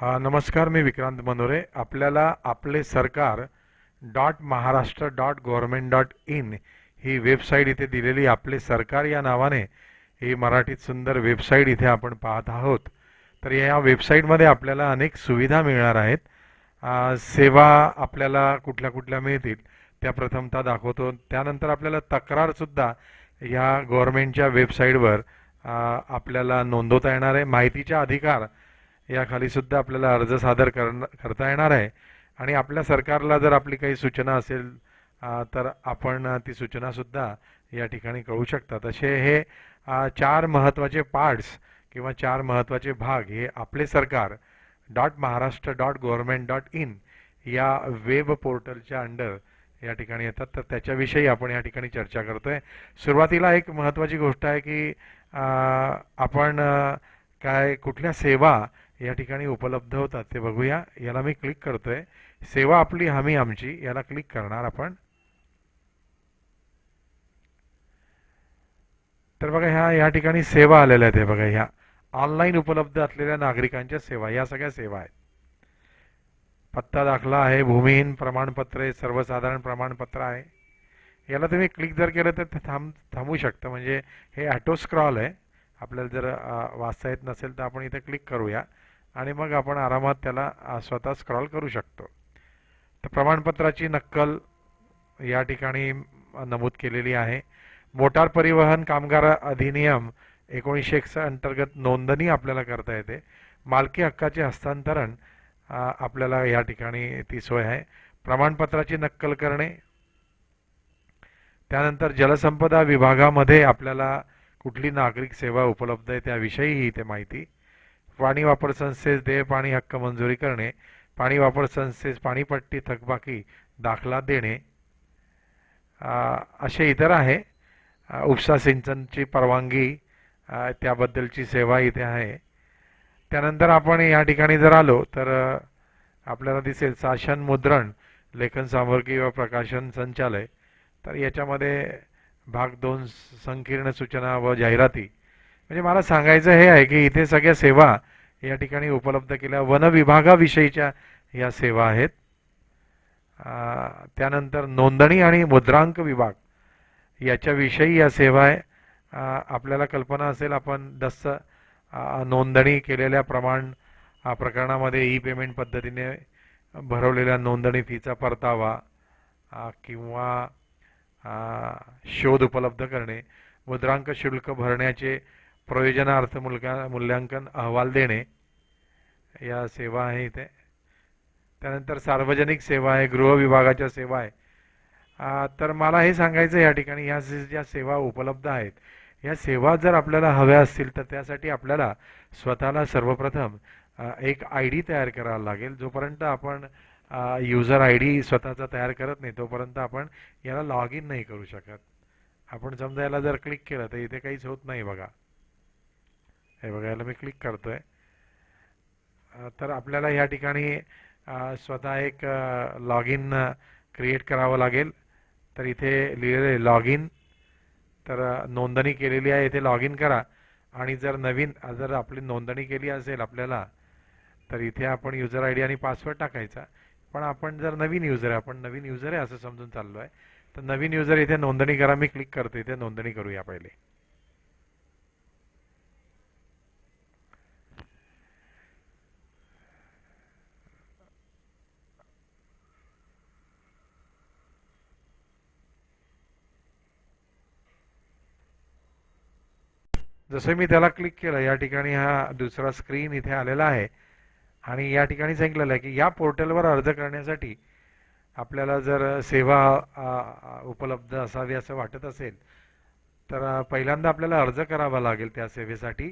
नमस्कार मी विक्रांत मनोरे. आपल्याला Aaple Sarkar dot Maharashtra dot government dot in he website इथे दिलेली आपले सरकार या नावाने ही मराठीत सुंदर वेबसाईट इथे आपण पाहत आहोत. तर या वेबसाईटमध्ये आपल्याला अनेक सुविधा मिळणार आहेत. सेवा आपल्याला कुठल्या कुठल्या मिळतील त्या प्रथमता दाखवतो. त्यानंतर आपल्याला तक्रारसुद्धा या गव्हर्मेंटच्या वेबसाईटवर आपल्याला नोंदवता येणार आहे. माहितीचा अधिकार याखालीसुद्धा सुद्धा आपल्याला अर्ज सादर करण करता येणार आहे. आणि आपल्या सरकारला जर आपली काही सूचना असेल तर आपण ती सूचनासुद्धा या ठिकाणी कळू शकतात. असे हे चार महत्त्वाचे पार्ट्स किंवा चार महत्त्वाचे भाग हे Aaple Sarkar dot Maharashtra dot government dot in या वेब पोर्टलच्या अंडर या ठिकाणी येतात. तर त्याच्याविषयी आपण या ठिकाणी चर्चा करतो आहे सुरुवातीला एक महत्त्वाची गोष्ट आहे की आपण काय कुठल्या सेवा या ठिकाणी उपलब्ध होतात. ते बघूया. याला मी क्लिक करतोय. सेवा आपली हमी आमची. याला क्लिक करणार आपण. तर बघा ह्या या ठिकाणी सेवा आलेल्या आहेत. बघा ह्या. ऑनलाईन उपलब्ध असलेल्या नागरिकांच्या सेवा. या सगळ्या सेवा आहेत. पत्ता दाखला आहे. भूमिहीन प्रमाणपत्र आहे. सर्वसाधारण प्रमाणपत्र आहे. याला तुम्ही क्लिक जर केलं तर ते थांब थांबू शकतं. म्हणजे हे ॲटो स्क्रॉल आहे. आपल्याला जर वाचता येत नसेल तर आपण इथे क्लिक करूया. आणि मग आपण आरामात त्याला स्वतः स्क्रॉल करू शकतो. तर प्रमाणपत्राची नक्कल या ठिकाणी नमूद केलेली आहे. मोटार परिवहन कामगार अधिनियम एकोणीसशे एकसा अंतर्गत नोंदणी आपल्याला करता येते. मालकी हक्काचे हस्तांतरण आपल्याला या ठिकाणी ती सोय आहे. प्रमाणपत्राची नक्कल करणे. त्यानंतर जलसंपदा विभागामध्ये आपल्याला कुठली नागरिक सेवा उपलब्ध आहे त्याविषयीही इथे माहिती. पाणी वापर संस्थेस देय पाणी हक्क मंजुरी करणे पाणी वापर संस्थेस पाणीपट्टी थकबाकी दाखला देणे असे इतर आहे. उपसा सिंचनची परवानगी त्याबद्दलची सेवा इथे आहे. त्यानंतर आपण या ठिकाणी जर आलो तर आपल्याला दिसेल शासन मुद्रण लेखन सामग्री व प्रकाशन संचालय. तर याच्यामध्ये भाग दोन संकीर्ण सूचना व जाहिराती. म्हणजे मला सांगायचं हे आहे की इथे सगळ्या सेवा या ठिकाणी उपलब्ध केल्या. वन विभागाविषयीच्या या सेवा आहेत. त्यानंतर नोंदणी आणि मुद्रांक विभाग याच्याविषयी या सेवा आहे. आपल्याला कल्पना असेल आपण दस्त नोंदणी केलेल्या प्रमाण प्रकरणामध्ये ई पेमेंट पद्धतीने भरवलेल्या नोंदणी फीचा परतावा किंवा शोध उपलब्ध करणे मुद्रांक शुल्क भरण्याचे प्रयोजनार्थ मुलका मूल्यांकन अहवाल देणे या सेवा आहे इथे. त्यानंतर सार्वजनिक सेवा आहे गृह विभागाच्या सेवा आहे. तर मला हे सांगायचं या ठिकाणी ह्या ज्या सेवा उपलब्ध आहेत या सेवा जर आपल्याला हव्या असतील तर त्यासाठी आपल्याला स्वतःला सर्वप्रथम एक आय डी तयार करावा लागेल जोपर्यंत आपण युजर आय डी स्वतःचा तयार करत नाही तोपर्यंत आपण याला लॉग इन नाही करू शकत. आपण समजा याला जर क्लिक केलं तर इथे काहीच होत नाही बघा. हे बघायला मी क्लिक करतोय. आहे तर आपल्याला या ठिकाणी स्वतः एक लॉग इन क्रिएट करावं लागेल. तर इथे लिहिलेलं आहे लॉग इन तर नोंदणी केलेली आहे इथे लॉग इन करा. आणि जर नवीन जर आपली नोंदणी केली असेल आपल्याला तर इथे आपण युजर आय डी आणि पासवर्ड टाकायचा. पण आपण जर नवीन युजर आहे आपण नवीन युजर आहे असं समजून चाललो आहे तर नवीन युजर इथे नोंदणी करा. मी क्लिक करतो इथे नोंदणी करूया पहिले. जसं मी त्याला क्लिक केलं या ठिकाणी हा दुसरा स्क्रीन इथे आलेला आहे. आणि या ठिकाणी सांगितलेलं आहे की या पोर्टलवर अर्ज करण्यासाठी आपल्याला जर सेवा उपलब्ध असावी असं वाटत असेल तर पहिल्यांदा आपल्याला अर्ज करावा लागेल त्या सेवेसाठी.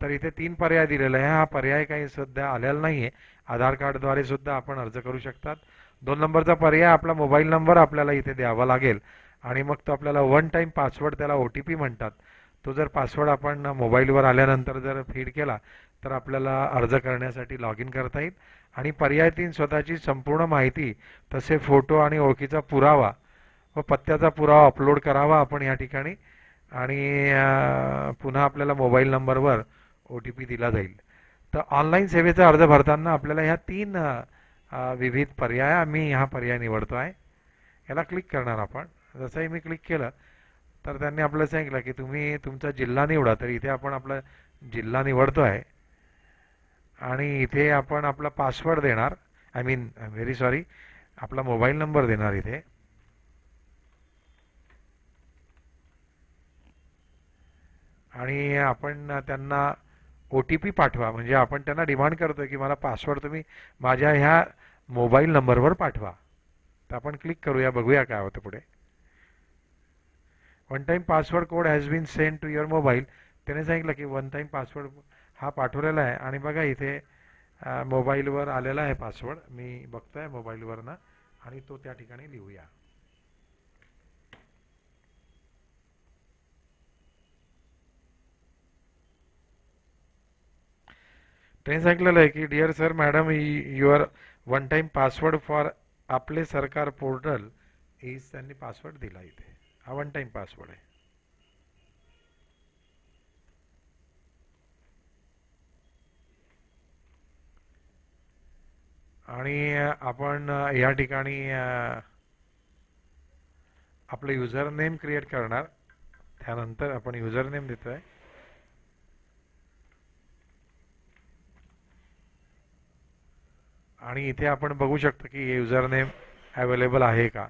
तर इथे तीन पर्याय दिलेले आहे. हा पर्याय काही सध्या आलेला नाही आहे आधार कार्डद्वारे सुद्धा आपण अर्ज करू शकतात. दोन नंबरचा पर्याय आपला मोबाईल नंबर आपल्याला इथे द्यावा लागेल. आणि मग तो आपल्याला वन टाईम पासवर्ड त्याला ओ टी पी म्हणतात. तो जर पासवर्ड आपण मोबाईलवर आल्यानंतर जर फीड केला तर आपल्याला अर्ज करण्यासाठी लॉग इन करता येईल. आणि पर्याय तीन स्वतःची संपूर्ण माहिती तसे फोटो आणि ओळखीचा पुरावा व पत्त्याचा पुरावा अपलोड करावा आपण या ठिकाणी. आणि पुन्हा आपल्याला मोबाईल नंबरवर ओ टी पी दिला जाईल. तर ऑनलाईन सेवेचा अर्ज भरताना आपल्याला ह्या तीन विविध पर्याय आम्ही हा पर्याय निवडतो आहे याला क्लिक करणार आपण. जसंही मी क्लिक केलं तर त्यांनी आपल्याला सांगितलं की तुम्ही तुमचा जिल्हा निवडा तर इथे आपण आपला जिल्हा निवडतो आहे आणि इथे आपण आपला पासवर्ड देणार. आय मीन व्हेरी सॉरी आपला मोबाईल नंबर देणार इथे. आणि आपण त्यांना ओ टी पी पाठवा. म्हणजे आपण त्यांना डिमांड करतोय की मला पासवर्ड तुम्ही माझ्या ह्या मोबाईल नंबरवर पाठवा. तर आपण क्लिक करूया बघूया काय होतं पुढे. One time password code has been send to your mobile त्याने सांगितलं की वन टाईम पासवर्ड हा पाठवलेला आहे. आणि बघा इथे मोबाईलवर आलेला आहे पासवर्ड मी बघतो आहे मोबाईलवरनं आणि तो त्या ठिकाणी लिहूया. त्यांनी सांगितलेलं आहे की dear sir madam your one time password for Aaple Sarkar portal is त्यांनी पासवर्ड दिला इथे. हा वन टाईम पासवर्ड आहे. आणि आपण या ठिकाणी आपलं युजर नेम क्रिएट करणार. त्यानंतर आपण युजर नेम देतोय. आणि इथे आपण बघू शकतो की युजर नेम अवेलेबल आहे का?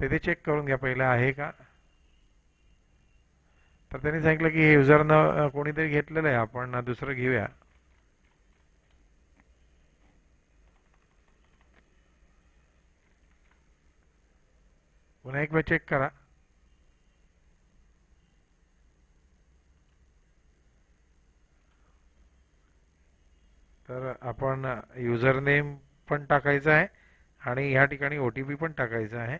तर ते चेक करून घ्या पहिले आहे का? तर त्यांनी सांगितलं की हे युजर न कोणीतरी घेतलेलं आहे आपण दुसरं घेऊया. पुन्हा एक वेळ चेक करा. तर आपण युजर नेम पण टाकायचा आहे आणि ह्या ठिकाणी ओ टी पी पण टाकायचा आहे.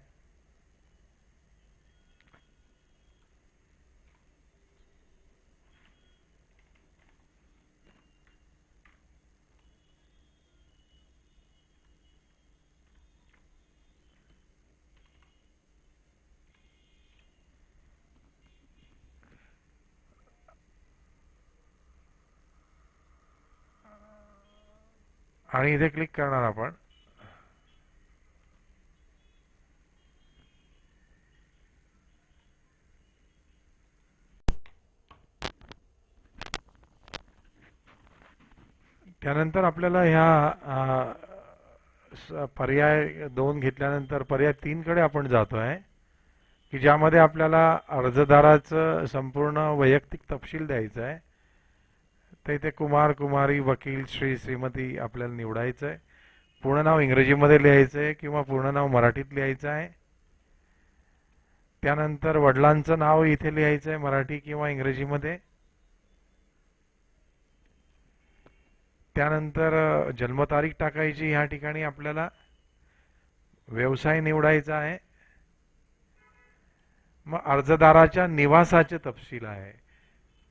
आणि इथे क्लिक करणार आपण. त्यानंतर आपल्याला ह्या पर्याय दोन घेतल्यानंतर पर्याय तीनकडे आपण जातो आहे की ज्यामध्ये आपल्याला अर्जदाराचं संपूर्ण वैयक्तिक तपशील द्यायचा आहे तर इथे कुमार कुमारी वकील श्री श्रीमती आपल्याला निवडायचं आहे पूर्ण नाव इंग्रजीमध्ये लिहायचं आहे किंवा पूर्ण नाव मराठीत लिहायचं आहे. त्यानंतर वडिलांचं नाव इथे लिहायचं आहे मराठी किंवा इंग्रजीमध्ये. त्यानंतर जन्मतारीख टाकायची ह्या ठिकाणी आपल्याला. व्यवसाय निवडायचा आहे. मग अर्जदाराच्या निवासाचे तपशील आहे.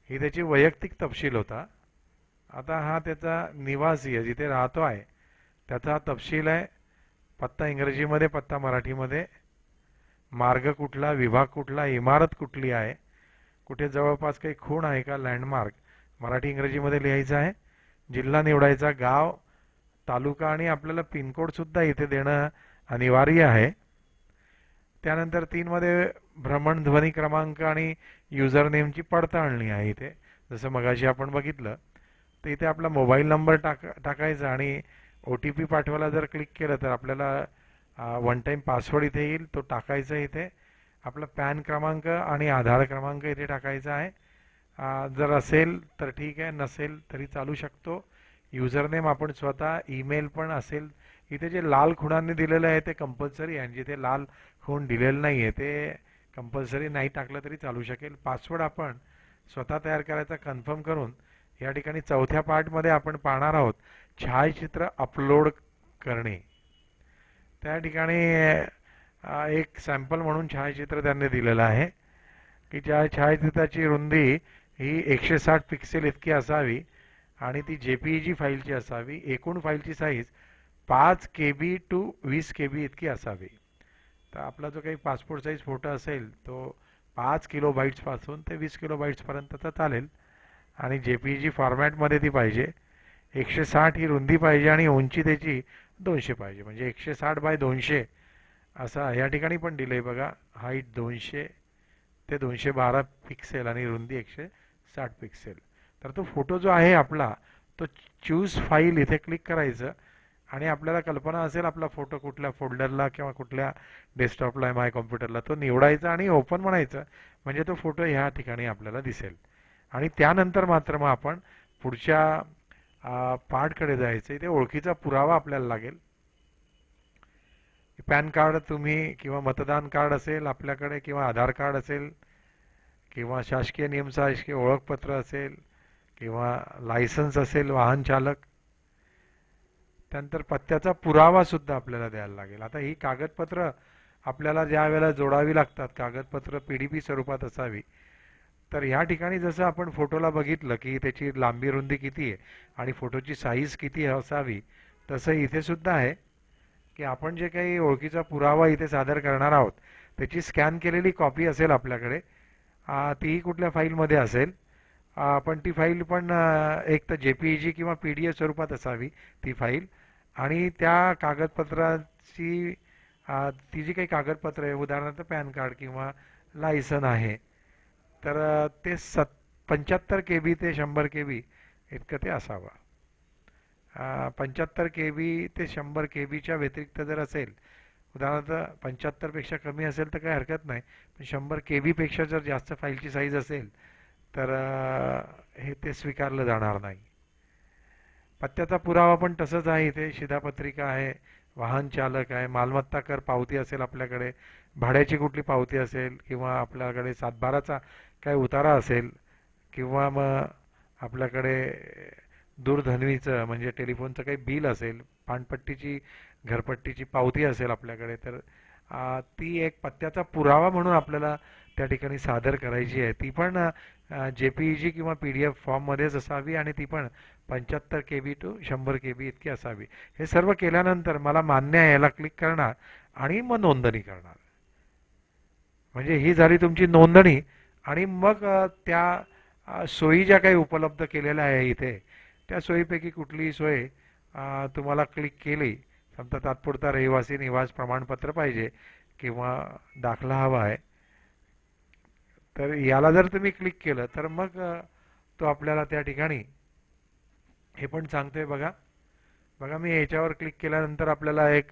ही त्याची वैयक्तिक तपशील होता. आता हा त्याचा निवासी आहे जिथे राहतो आहे. त्याचा तपशील आहे. पत्ता इंग्रजीमध्ये पत्ता मराठीमध्ये. मार्ग कुठला विभाग कुठला इमारत कुठली आहे? कुठे जवळपास काही खूण आहे का? लँडमार्क मराठी इंग्रजीमध्ये लिहायचं आहे. जिल्हा निवडायचा गाव तालुका आणि आपल्याला पिनकोडसुद्धा इथे देणं अनिवार्य आहे. त्यानंतर तीनमध्ये भ्रमणध्वनी क्रमांक आणि युजर नेमची पडताळणी आहे इथे. जसं मगाशी आपण बघितलं. तर इथे आपला मोबाईल नंबर टाक टाकायचा आणि ओ टी पी पाठवायला जर क्लिक केलं तर आपल्याला वन टाईम पासवर्ड इथे येईल तो टाकायचा इथे. आपला पॅन क्रमांक आणि आधार क्रमांक इथे टाकायचा आहे. जर असेल तर ठीक आहे नसेल तरी चालू शकतो. युजर नेम आपण स्वतः ईमेल पण असेल. इथे जे लाल खुणांनी दिलेलं आहे ते कंपल्सरी आहे आणि जिथे लाल खूण दिलेलं नाही आहे ते कंपल्सरी नाही टाकलं तरी चालू शकेल. पासवर्ड आपण स्वतः तयार करायचा कन्फर्म करून या ठिकाणी चौथ्या पार्टमध्ये आपण पाहणार आहोत छायाचित्र अपलोड करणे. त्या ठिकाणी एक सॅम्पल म्हणून छायाचित्र त्यांनी दिलेलं आहे की ज्या छायाचित्राची रुंदी ही एकशे साठ पिक्सेल इतकी असावी आणि ती जे पी जी फाईलची असावी एकूण फाईलची साईज पाच के बी टू वीस के बी इतकी असावी. तर आपला जो काही पासपोर्ट साईज फोटो असेल तो पाच किलो बाईट्सपासून ते वीस किलो बाईट्सपर्यंतचा चालेल. आणि जे पी जी फॉर्मॅटमध्ये ती पाहिजे. एकशे साठ ही रुंदी पाहिजे आणि उंची त्याची दोनशे पाहिजे. म्हणजे एकशे साठ बाय दोनशे असा या ठिकाणी पण दिलं आहे बघा. हाईट दोनशे ते दोनशे बारा पिक्सेल आणि रुंदी एकशे साठ पिक्सेल तर तो फोटो जो आहे आपला तो चूज फाईल इथे क्लिक करायचं आणि आपल्याला कल्पना असेल आपला फोटो कुठल्या फोल्डरला किंवा कुठल्या डेस्कटॉपला आहे माय कॉम्प्युटरला तो निवडायचा आणि ओपन म्हणायचं. म्हणजे तो फोटो ह्या ठिकाणी आपल्याला दिसेल. आणि त्यानंतर मात्र मग आपण पुढच्या पाठकडे जायचं ते ओळखीचा पुरावा आपल्याला लागेल. पॅन कार्ड तुम्ही किंवा मतदान कार्ड असेल आपल्याकडे किंवा आधार कार्ड असेल किंवा शासकीय नियमशासकीय ओळखपत्र असेल किंवा लायसन्स असेल वाहन चालक त्यानंतर पत्त्याचा पुरावा सुद्धा आपल्याला द्यायला लागेल. आता ही कागदपत्र आपल्याला ज्या वेळेला जोडावी लागतात कागदपत्र पी डी पी स्वरूपात असावी तर ह्या ठिकाणी जसं आपण फोटोला बघितलं की त्याची लांबी रुंदी किती आहे आणि फोटोची साईज किती असावी तसं इथे सुद्धा आहे की आपण जे काही ओळखीचा पुरावा इथे सादर करणार आहोत त्याची स्कॅन केलेली कॉपी असेल आपल्याकडे. तीही कुठल्या फाईलमध्ये असेल. पण ती फाईल पण एक तर जे पी जी किंवा पी डी एफ स्वरूपात असावी ती फाईल. आणि त्या कागदपत्राची ती जी काही कागदपत्रं आहे उदाहरणार्थ पॅन कार्ड किंवा लायसन आहे तर ते सत पंच्याहत्तर के बी ते शंभर के बी इतकं ते असावं. पंच्याहत्तर के बी ते शंभर के बीच्या व्यतिरिक्त जर असेल उदाहरणार्थ पंच्याहत्तरपेक्षा कमी असेल तर काही हरकत नाही पण शंभर के बीपेक्षा जर जास्त फाईलची साईज असेल तर हे ते स्वीकारलं जाणार नाही. पत्त्याचा पुरावा पण तसंच आहे इथे शिधापत्रिका आहे वाहन चालक आहे मालमत्ता कर पावती असेल आपल्याकडे भाड्याची कुठली पावती असेल किंवा आपल्याकडे सातबाराचा काय उतारा असेल किंवा मग आपल्याकडे दूरध्वनीचं म्हणजे टेलिफोनचं काही बिल असेल पाणपट्टीची घरपट्टीची पावती असेल आपल्याकडे तर आ, ती एक पत्त्याचा पुरावा म्हणून आपल्याला त्या ठिकाणी सादर करायची आहे. ती पण जे पी जी किंवा पी डी एफ फॉर्ममध्येच असावी आणि ती पण पंच्याहत्तर के बी टू शंभर के बी इतकी असावी. हे सर्व केल्यानंतर मला मान्य आहे याला क्लिक करणार आणि मग नोंदणी करणार. म्हणजे ही झाली तुमची नोंदणी. आणि मग त्या सोयी ज्या काही उपलब्ध केलेल्या आहे इथे त्या सोयीपैकी कुठलीही सोय तुम्हाला क्लिक केली समजा तात्पुरता रहिवासी निवास प्रमाणपत्र पाहिजे किंवा दाखला हवा आहे तर याला जर तुम्ही क्लिक केलं तर मग तो आपल्याला त्या ठिकाणी हे पण सांगतोय बघा. बघा मी याच्यावर क्लिक केल्यानंतर आपल्याला एक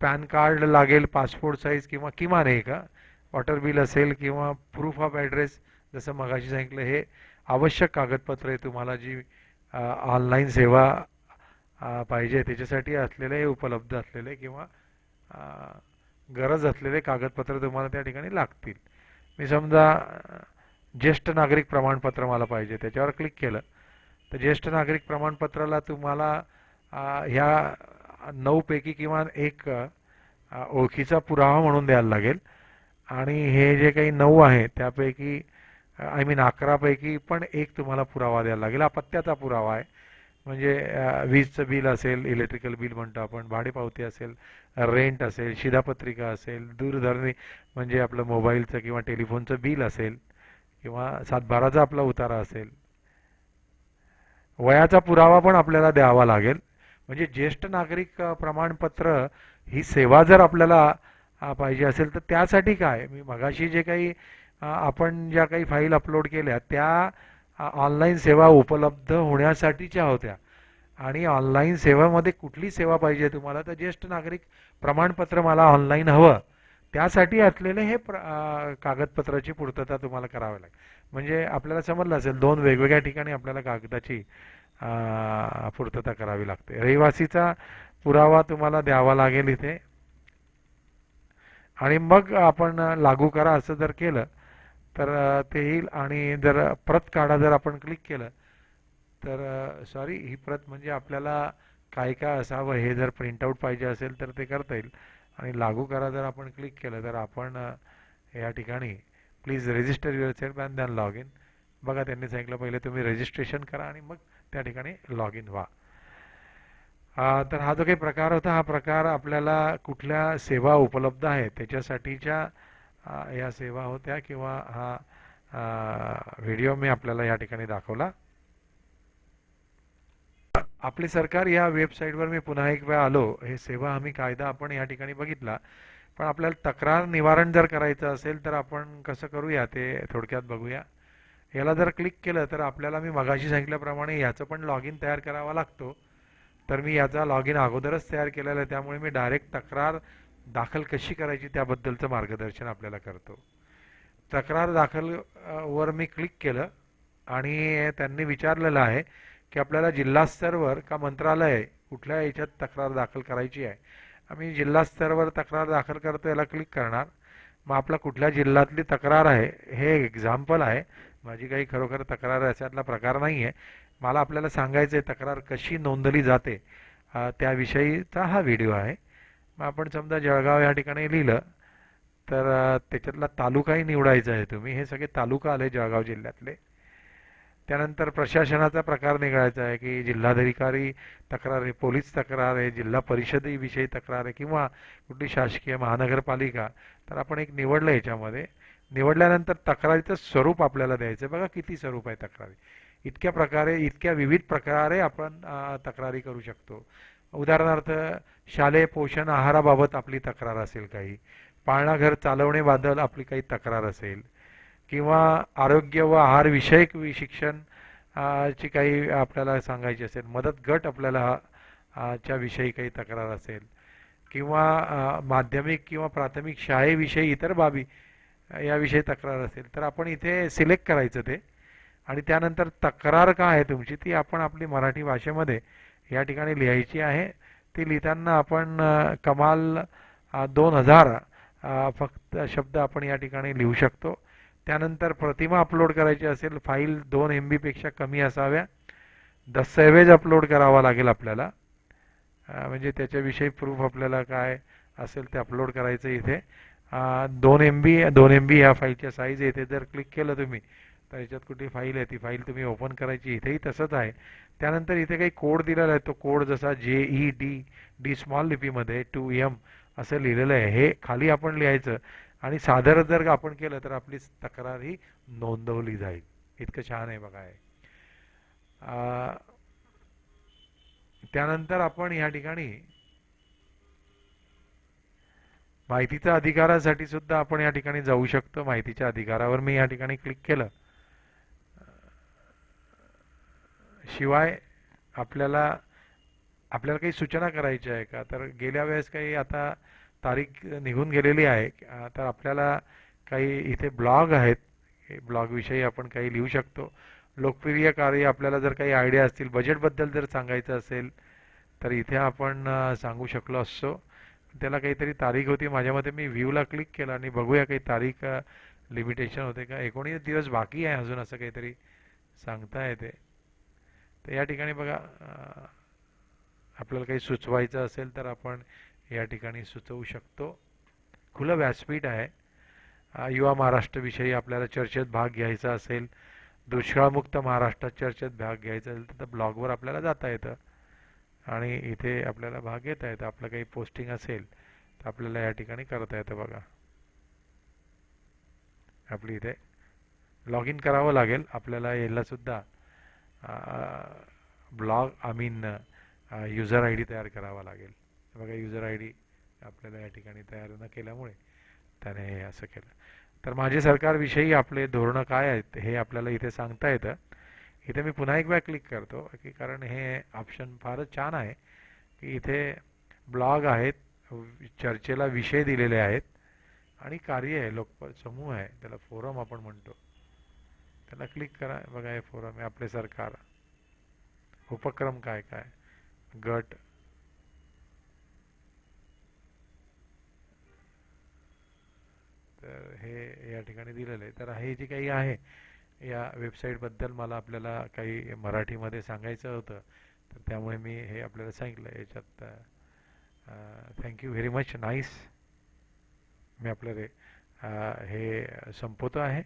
पॅन कार्ड लागेल पासपोर्ट साईज किंवा किमान आहे का वॉटर बिल असेल किंवा प्रूफ ऑफ ॲड्रेस जसं मगाशी सांगितलं हे आवश्यक कागदपत्र आहे तुम्हाला जी ऑनलाईन सेवा पाहिजे. त्याच्यासाठी असलेले हे उपलब्ध असलेले किंवा गरज असलेले कागदपत्र तुम्हाला त्या ठिकाणी लागतील. मी समजा ज्येष्ठ नागरिक प्रमाणपत्र मला पाहिजे त्याच्यावर क्लिक केलं. तर ज्येष्ठ नागरिक प्रमाणपत्राला तुम्हाला ह्या नऊपैकी किमान एक ओळखीचा पुरावा म्हणून द्यायला लागेल. आणि हे जे काही नऊ आहे त्यापैकी आय मीन अकरापैकी पण एक तुम्हाला पुरावा द्यायला लागेल. हा पत्त्याचा पुरावा आहे. म्हणजे वीजचं बिल असेल इलेक्ट्रिकल बिल म्हणतो आपण भाडेपावती असेल रेंट असेल शिधापत्रिका असेल दूरधरणी म्हणजे आपलं मोबाईलचं किंवा टेलिफोनचं बिल असेल किंवा सातबाराचा आपला उतारा असेल. वयाचा पुरावा पण आपल्याला द्यावा लागेल. म्हणजे ज्येष्ठ नागरिक प्रमाणपत्र ही सेवा जर आपल्याला पाहिजे असेल तर त्यासाठी काय? मी मगाशी जे काही आपण ज्या काही फाईल अपलोड केल्या त्या ऑनलाईन सेवा उपलब्ध होण्यासाठीच्या होत्या. आणि ऑनलाईन सेवेमध्ये कुठली सेवा पाहिजे तुम्हाला? तर ज्येष्ठ नागरिक प्रमाणपत्र मला ऑनलाईन हवं. त्यासाठी असलेले हे प्र कागदपत्राची पूर्तता तुम्हाला करावी लागेल. म्हणजे आपल्याला समजलं असेल दोन वेगवेगळ्या ठिकाणी आपल्याला कागदाची पूर्तता करावी लागते. रहिवासीचा पुरावा तुम्हाला द्यावा लागेल इथे. आणि मग आपण लागू करा असं जर केलं तर ते येईल. आणि जर प्रत काढा जर आपण क्लिक केलं तर सॉरी ही प्रत म्हणजे आपल्याला काय काय असावं हे जर प्रिंटआउट पाहिजे असेल तर ते करता येईल. आणि लागू करा जर आपण क्लिक केलं तर आपण या ठिकाणी please register yourself and then log in बघा त्यांनी सांगितलं पहिले तुम्ही रजिस्ट्रेशन करा आणि मग त्या ठिकाणी लॉग इन व्हा. तर हा जो काही प्रकार होता हा प्रकार आपल्याला कुठल्या सेवा उपलब्ध आहेत त्याच्यासाठीच्या या सेवा होत्या किंवा हा व्हिडिओ मी आपल्याला या ठिकाणी दाखवला. आपले सरकार या वेबसाईटवर मी पुन्हा एक वेळा आलो. हे सेवा हमी कायदा आपण या ठिकाणी बघितला. पण आपल्याला तक्रार निवारण जर करायचं असेल तर आपण कसं करूया ते थोडक्यात बघूया. याला जर क्लिक केलं तर आपल्याला मी मगाशी सांगितल्याप्रमाणे याचं पण लॉग इन तयार करावा लागतो. तर मी याचा लॉग इन अगोदरच तयार केलेला आहे. त्यामुळे मी डायरेक्ट तक्रार दाखल कशी करायची त्याबद्दलचं मार्गदर्शन आपल्याला करतो. तक्रार दाखल वर मी क्लिक केलं आणि त्यांनी विचारलेलं आहे की आपल्याला जिल्हास्तरवर का मंत्रालय कुठल्या याच्यात तक्रार दाखल करायची आहे? आम्ही जिल्हास्तरवर तक्रार दाखल करतो याला क्लिक करणार. मग आपला कुठल्या जिल्ह्यातली तक्रार आहे हे एक्झाम्पल आहे. माझी काही खरोखर तक्रार अशातला प्रकार नाही आहे मला आपल्याला सांगायचं आहे तक्रार कशी नोंदली जाते त्याविषयीचा हा व्हिडिओ आहे. मग आपण समजा जळगाव या ठिकाणी लिहिलं तर त्याच्यातला तालुकाही निवडायचा आहे तुम्ही. हे सगळे तालुका आले जळगाव जिल्ह्यातले. त्यानंतर प्रशासनाचा प्रकार निघायचा आहे की जिल्हाधिकारी तक्रार आहे पोलीस तक्रार आहे जिल्हा परिषदेविषयी तक्रार आहे किंवा कुठली शासकीय महानगरपालिका. तर आपण एक निवडलं याच्यामध्ये. निवडल्यानंतर तक्रारीचं स्वरूप आपल्याला द्यायचं आहे. बघा किती स्वरूप आहे तक्रारी. इतक्या प्रकारे इतक्या विविध प्रकारे आपण तक्रारी करू शकतो. उदाहरणार्थ शालेय पोषण आहाराबाबत आपली तक्रार असेल काही पाळणाघर चालवणेबद्दल आपली काही तक्रार असेल किंवा आरोग्य व आहारविषयक वि- शिक्षण ची काही आपल्याला सांगायची असेल मदत गट आपल्याला च्या विषयी काही तक्रार असेल किंवा माध्यमिक किंवा प्राथमिक शाळेविषयी इतर बाबी याविषयी तक्रार असेल तर आपण इथे सिलेक्ट करायचं ते. आणि त्यानंतर तक्रार काय आहे तुमची ती आपण आपली मराठी भाषेमध्ये या ठिकाणी लिहायची आहे. ती लिहिताना आपण कमाल दोन हजार फक्त शब्द आपण या ठिकाणी लिहू शकतो. त्यानंतर प्रतिमा अपलोड करायची असेल फाईल दोन एम बीपेक्षा कमी असाव्या. दस्तऐवज अपलोड करावा लागेल आपल्याला. म्हणजे त्याच्याविषयी प्रूफ आपल्याला काय असेल ते अपलोड करायचं इथे. दोन एम बी दोन एम बी ह्या फाईलच्या साईज येते जर क्लिक केलं तुम्ही तर याच्यात कुठली फाईल आहे ती फाईल तुम्ही ओपन करायची इथेही तसंच आहे. त्यानंतर इथे काही कोड दिलेला आहे तो कोड जसा J E D D small लिपीमध्ये टू एम असं लिहिलेलं आहे. हे खाली आपण लिहायचं आणि सादर जर आपण केलं तर आपली तक्रार ही नोंदवली जाईल. इतकं छान आहे बघा आहे त्यानंतर आपण या ठिकाणी माहितीच्या अधिकारासाठी सुद्धा आपण या ठिकाणी जाऊ शकतो. माहितीच्या अधिकारावर मी या ठिकाणी क्लिक केलं. शिवाय आपल्याला आपल्याला काही सूचना करायच्या आहे का? तर गेल्या वेळेस काही आता तारीख निघून गेलेली आहे. तर आपल्याला काही इथे ब्लॉग आहेत. ब्लॉगविषयी आपण काही लिहू शकतो. लोकप्रिय कार्य आपल्याला जर काही आयडिया असतील बजेटबद्दल जर सांगायचं असेल तर इथे आपण सांगू शकलो असतो. त्याला काहीतरी तारीख होती. माझ्या मते मी व्ह्यूला क्लिक केलं आणि बघूया काही तारीख लिमिटेशन होते का? एकोणीस दिवस बाकी आहे अजून असं काहीतरी सांगता येते. तर या ठिकाणी बघा आपल्याला काही सुचवायचं असेल तर आपण या ठिकाणी सुचवू शकतो. खुलं व्यासपीठ आहे. युवा महाराष्ट्राविषयी आपल्याला चर्चेत भाग घ्यायचा असेल दुष्काळमुक्त महाराष्ट्रात चर्चेत भाग घ्यायचा असेल तर ब्लॉगवर आपल्याला जाता येतं. आणि इथे आपल्याला भाग घेता येतं. आपलं काही पोस्टिंग असेल तर आपल्याला या ठिकाणी करता येतं बघा. आपली इथे लॉग इन करावं लागेल. आपल्याला यायलासुद्धा blog I mean user I D तयार करावा लागेल. बघा युजर आय डी आपल्याला या ठिकाणी तयार न केल्यामुळे त्याने हे असं केलं. तर माझे सरकारविषयी आपले धोरणं काय आहेत हे आपल्याला इथे सांगता येतं. इथे मी पुन्हा एक वेळा क्लिक करतो की कारण हे ऑप्शन फारच छान आहे की इथे ब्लॉग आहेत चर्चेला विषय दिलेले आहेत आणि कार्य आहे लोक समूह आहे त्याला फोरम आपण म्हणतो. त्याला क्लिक करा. बघा हे फोरम आहे आपले सरकार उपक्रम काय काय? गट. तर हे या ठिकाणी दिलेलं आहे. तर हे जे काही आहे या वेबसाईटबद्दल मला आपल्याला काही मराठीमध्ये सांगायचं होतं. तर त्यामुळे मी हे आपल्याला सांगितलं. याच्यात thank you very much nice मी आपलं रे हे संपवतो आहे.